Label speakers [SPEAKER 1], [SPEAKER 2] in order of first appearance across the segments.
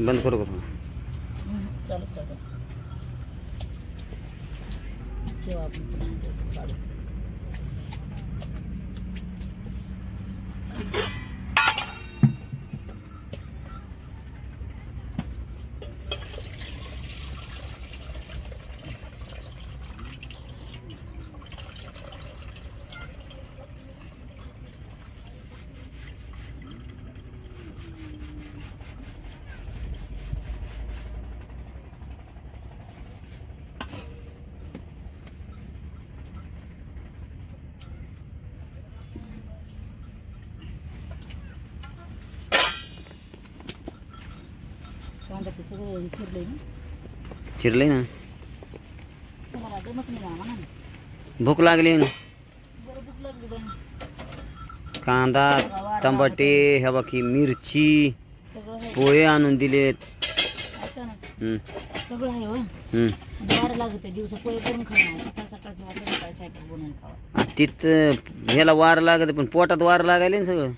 [SPEAKER 1] बंद करू का
[SPEAKER 2] चालू सगळं चिरलंय ना
[SPEAKER 1] चिरलंय ना?
[SPEAKER 2] तुम्हाला दमच नाही म्हणा ना?
[SPEAKER 1] भूक लागली ना?
[SPEAKER 2] बरं भूक लागली बाई
[SPEAKER 1] कांदा टमाटे हे बाकी मिरची पोहे आणून दिलेत.
[SPEAKER 2] ऐका ना.
[SPEAKER 1] हम्म,
[SPEAKER 2] सगळं आहे होय.
[SPEAKER 1] हम्म.
[SPEAKER 2] बारा लागत आहे दिवसा पोहे करून खाणार सकाळ सकाळ किंवा संध्याकाळी सायकल बनवून खावा.
[SPEAKER 1] तिथं ह्याला वार लागत पण पोटात वार लागायले ना सगळं.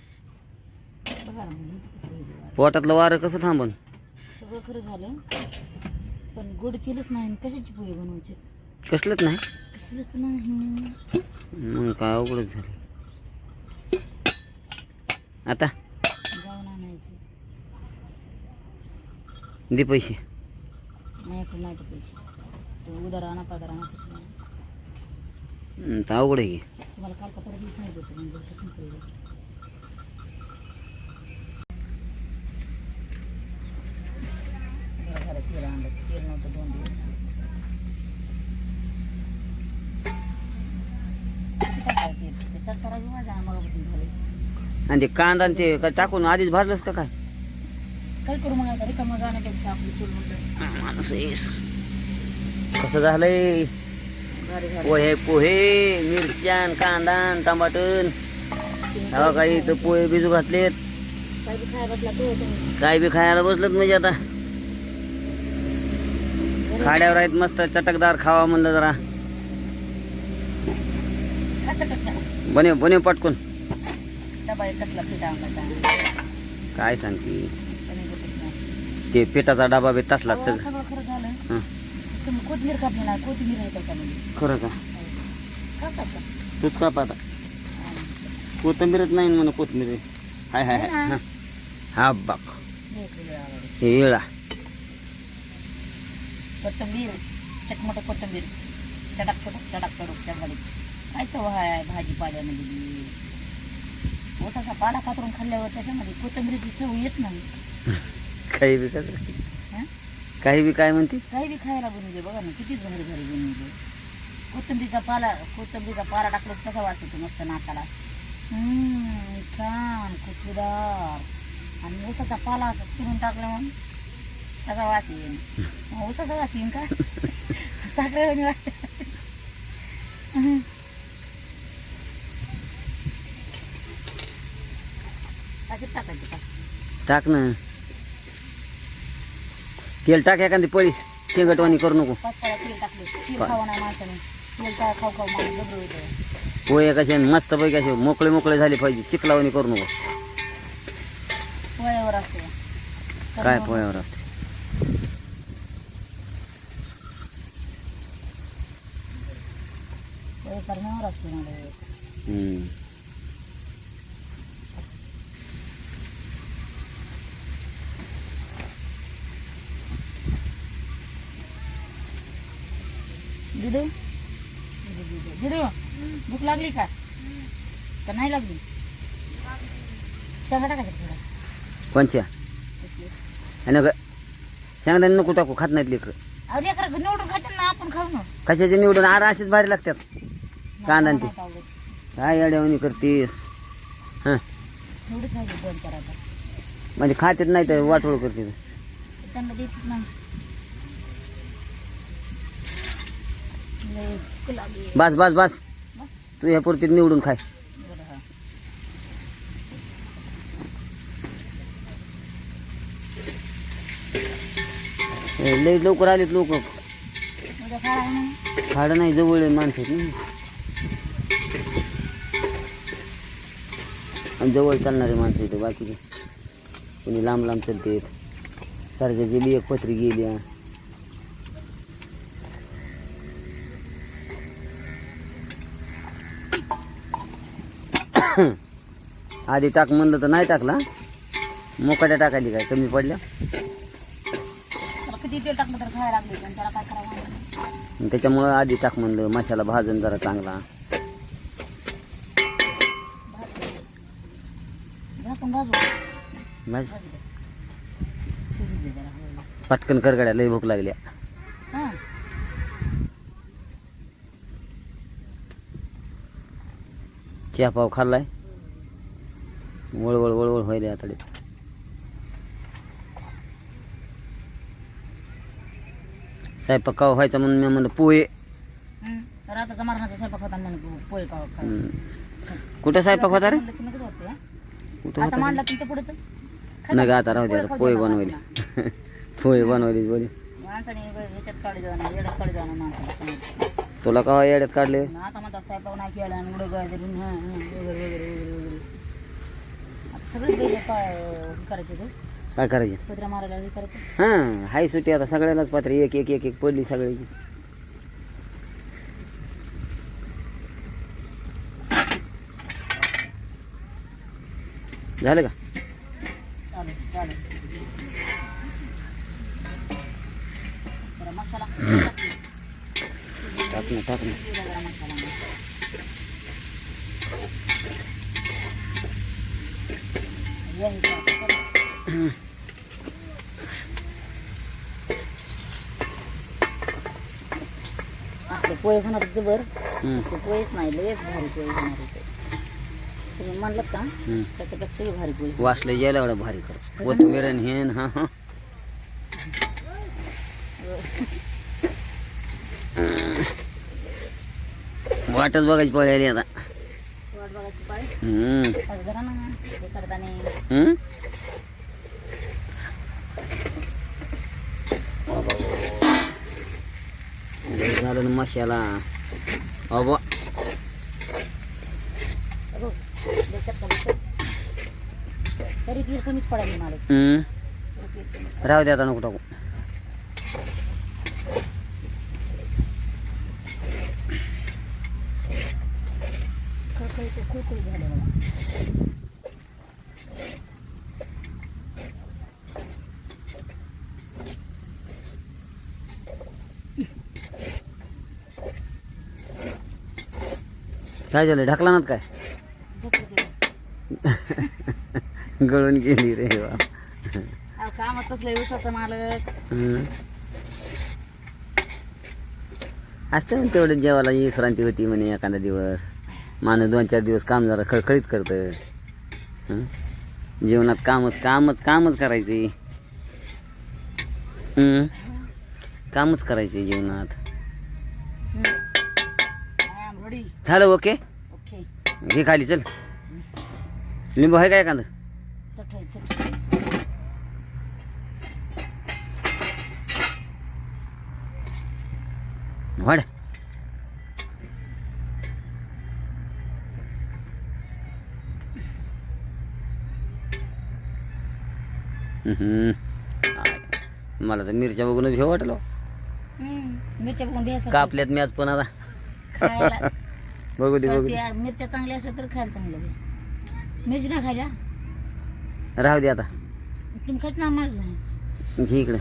[SPEAKER 1] पोटातलं वारं कसं थांबन?
[SPEAKER 2] सगळं खरं झालं पण गोड केलंच नाही कशाची पोहे बनवायचे?
[SPEAKER 1] कसलंच नाही.
[SPEAKER 2] कसलंच नाही.
[SPEAKER 1] मग काय अवघडच झालं आता?
[SPEAKER 2] जाऊन आणायचे.
[SPEAKER 1] दे पैसे.
[SPEAKER 2] नाही ते पैसे. ते उदार आणा पादार आणा कसं नाही.
[SPEAKER 1] तर अवघड आहे.
[SPEAKER 2] तुम्हाला काल का परत दिवस नाही देतो म्हणजे तसं आणलं नव्हतं दोन दिवस
[SPEAKER 1] आणि ते कांदा आणि ते काय टाकून आधीच भाजलंस का काय?
[SPEAKER 2] काय करू मग आता रिकामं जाण्यापेक्षा आपली चूल म्हणलं
[SPEAKER 1] माणूस आहेस. कसं झालंय? पोहे पोहे मिरच्यान कांदा टमाटन हवा काही इथं पोहे बिजू घातलेत.
[SPEAKER 2] काय बी खायला बसला तो. तुम्ही
[SPEAKER 1] काय बी खायला बसलं म्हणजे आता. खाड्यावर आहेत मस्त चटकदार खावा म्हणलं जरा. बने बने पटकून. काय सांगते? ते पिठाचा डबा बी तसलाच
[SPEAKER 2] सगळं.
[SPEAKER 1] सगळं
[SPEAKER 2] खरं झालं.
[SPEAKER 1] हं.
[SPEAKER 2] ना कोथिंबीर आहे त्याच्यामध्ये
[SPEAKER 1] खरं का? तूच का पाहता कोथंबीरच नाही म्हणून कोथंबीर. हाय हाय हाय. हा. हा. बाप. हे येळा
[SPEAKER 2] कोथिंबीर चटमट कोथिंबीर. चटाक चटक चटाक चडक त्यामध्ये काय चव आहे भाजीपाल्यामध्ये? बी. ऊसाचा पाला कातरून खाल्ल्यावर त्याच्यामध्ये कोथिंबीरची चव येत नाही.
[SPEAKER 1] काही बी
[SPEAKER 2] हं?
[SPEAKER 1] काही बी काय म्हणते?
[SPEAKER 2] काही बी खायला बनवले बघा ना किती भारी भारी बनवले कोथिंबीरचा पाला कोथिंबीरचा पाला टाकला कसा वास येतो मस्त नाकाला. हम्म, छान खुशबूदार आणि ऊसाचा पाला चिरून टाकला म्हणून त्याचा वास येईन मग ऊसाचा वास येईन का साखर वास टाकीत टाकायचं का
[SPEAKER 1] टाक ना तेल टाक एखादी पळी शेंगटवाणी करू नको
[SPEAKER 2] पाच पाळ्या तेल टाकले तेल खावा नाही माणसाने तेल काय खाऊ खाऊ माणूस गबरू येतो
[SPEAKER 1] पोहे कसे मस्त पैकी असे मोकळे मोकळे झाले पाहिजे चिखलावणी करू नको
[SPEAKER 2] वयावर असते
[SPEAKER 1] काय पोह्यावर असते
[SPEAKER 2] करण्यावर असते ना वय.
[SPEAKER 1] हम्म.
[SPEAKER 2] दिदू? दिदू भूक लागली का? का नाही लागली? शेंगा टाकायचं थोडा?
[SPEAKER 1] कोणच्या? आणि ग शेंगदाणे नको टाकू खात नाहीत लेकर.
[SPEAKER 2] अहो लेकरं निवडून खाते ना आपण खाऊ ना.
[SPEAKER 1] कशाचे निवडून? आर असेच भारी लागतात. कांदा ते. काय अडवणी करतेस? हां.
[SPEAKER 2] एवढंच आहे दोन चार आता.
[SPEAKER 1] म्हणजे खातेत नाही तर वाटोळ करते.
[SPEAKER 2] त्यांना नाही.
[SPEAKER 1] बस बस बस. तू ह्या पुरती निवडून खाय. लय लवकर आलेत लोक. खाडं नाही जवळ माणसं. आणि जवळ चालणारे माणसं इथं बाकीचे कोणी लांब लांब चालते सारख्याची बी एक पत्री गेली. आधी टाक म्हणलं तर नाही टाकला. मोकाट्या टाकायची काय? कमी पडल्या? त्याच्यामुळं आधी टाक म्हणलं मसाला भाजून जरा चांगला.
[SPEAKER 2] झाकून भाजू.
[SPEAKER 1] भाज
[SPEAKER 2] भाजू दे. शिजू दे जरा. हळूहळू.
[SPEAKER 1] पटकन करगड्या लई भूक लागल्या
[SPEAKER 2] हा.
[SPEAKER 1] चहा पाव खाल्लाय? वळवळ वळवळ व्हायला आता स्वयंपाक का व्हायचा म्हणून मी म्हणलं पोहे.
[SPEAKER 2] हम्म. राताचा मारण्याचा स्वयंपाक होता म्हणून पोहे पाव खाय.
[SPEAKER 1] हम्म. कुठं स्वयंपाक होता रे? कुठं
[SPEAKER 2] आता
[SPEAKER 1] होता
[SPEAKER 2] मांडला तुमच्यापुढे तर
[SPEAKER 1] नका आता राहू दे आता पोहे बनवले पोहे बनवले बोले
[SPEAKER 2] माणसाने वेळ ह्याच्यात काढी जाणार येड्यात काढी जाणार माणसाला सांगितलं.
[SPEAKER 1] तुला का येड्यात काढले
[SPEAKER 2] आता म्हणतात स्वयंपाक नाही केला आणि उडं काय तरी हं, हं, वगैरे वगैरे वगैरे वगैरे आता सगळेच बैल पा हे करायचे ते
[SPEAKER 1] काय करायचे
[SPEAKER 2] पत्र्या मारायला हे करायचं
[SPEAKER 1] हां हाय सुट्टी आता सगळ्यालाच पात्र एक एक एक एक पडली सगळ्याची झालं का? टाक ना टाक ना
[SPEAKER 2] पोहे होणार जबर पोहेच नाही लगेच भारी पोहे होणार तुम्ही म्हणलं का?
[SPEAKER 1] हम्म.
[SPEAKER 2] भारी
[SPEAKER 1] वासलं यायला एवढं भारी खर्च. आणि हेन हा हा. वाटच बघायची पळी आली आता.
[SPEAKER 2] वाट बघायची पाळी?
[SPEAKER 1] हम्म,
[SPEAKER 2] आज जरा ना हे करताना
[SPEAKER 1] हम्म. लय झालं ना मसाला अबा.
[SPEAKER 2] बघ तरी तेल कमीच पडायला मला
[SPEAKER 1] हम्म. राहू द्या आता नको टाकू. काय झालं? ढकला ना काय? गळून गेली रे वा.
[SPEAKER 2] अहो, कामात कसले उसाचा मालक.
[SPEAKER 1] असतं तेवढं जेवायला विश्रांती होती म्हणे एखादा दिवस. माणूस दोन चार दिवस काम जरा खळखळीत करतं. हं? जीवनात कामच कामच कामच करायचे. हं? कामच करायचे जीवनात.
[SPEAKER 2] आय एम रेडी
[SPEAKER 1] झालं ओके?
[SPEAKER 2] ओके.
[SPEAKER 1] घे खाली चल. लिंबू आहे काय
[SPEAKER 2] चटई
[SPEAKER 1] वाढ. मला तर मिरच्या बघूनच भेव वाटलं.
[SPEAKER 2] मिरच्या बघून भेस
[SPEAKER 1] कापल्यात मी आज पण आता. बघू दे बघू
[SPEAKER 2] मिरच्या चांगल्या असल्या तर खायला चांगलं ना खायला
[SPEAKER 1] राहू दे आता.
[SPEAKER 2] तुम्ही खायच ना माझं
[SPEAKER 1] घे इकडे.